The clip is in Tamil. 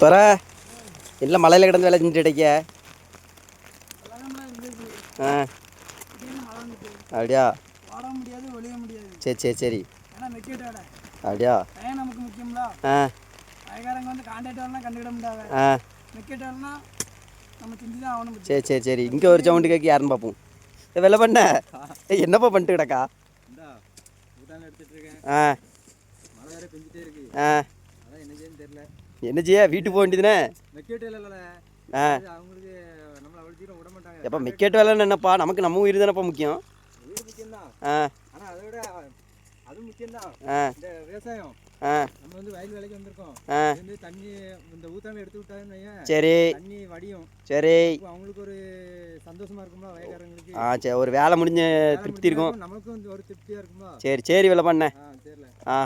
துற இல்லை மலையில் கிடந்து வேலை செஞ்சுட்டு கிடைக்க ஆ. அப்படியா? சரி சரி சரி. அப்படியா? ஆ. ஆ. சரி சரி சரி. இங்கே ஒரு சவுண்டு கேட்க யாருன்னு பார்ப்போம். வெள்ளை பண்ண. என்னப்பா பண்ணிட்டு கிடக்கா? ஆ. ஆ. என்ன செய்யன்னு தெரியல. என்ன செய்ய வீட்டுக்கு போக வேண்டியதுனே ஆ. எப்போ மிக்கெட் வேலைன்னு என்னப்பா? நமக்கு நம்ம உயிர் தானப்பா முக்கியம். ஆ. அதை முக்கியம்தான். இந்த விவசாயம். நம்ம வந்து வயல் வேலைக்கு வந்திருக்கோம். வந்து தண்ணி இந்த ஊத்தாம எடுத்து விட்டாங்கன்னு சரி. தண்ணி வடியும். சரி. அவங்களுக்கு ஒரு சந்தோஷமா இருக்குமா வயக்காரங்களுக்கு. ஆ சரி. ஒரு வேலை முடிஞ்ச வேலை திருப்தி இருக்கும். நமக்கும் வந்து ஒரு திருப்தியா இருக்குமா சரி சரி வெள்ளை பண்ண. ஆ சரில ஆ.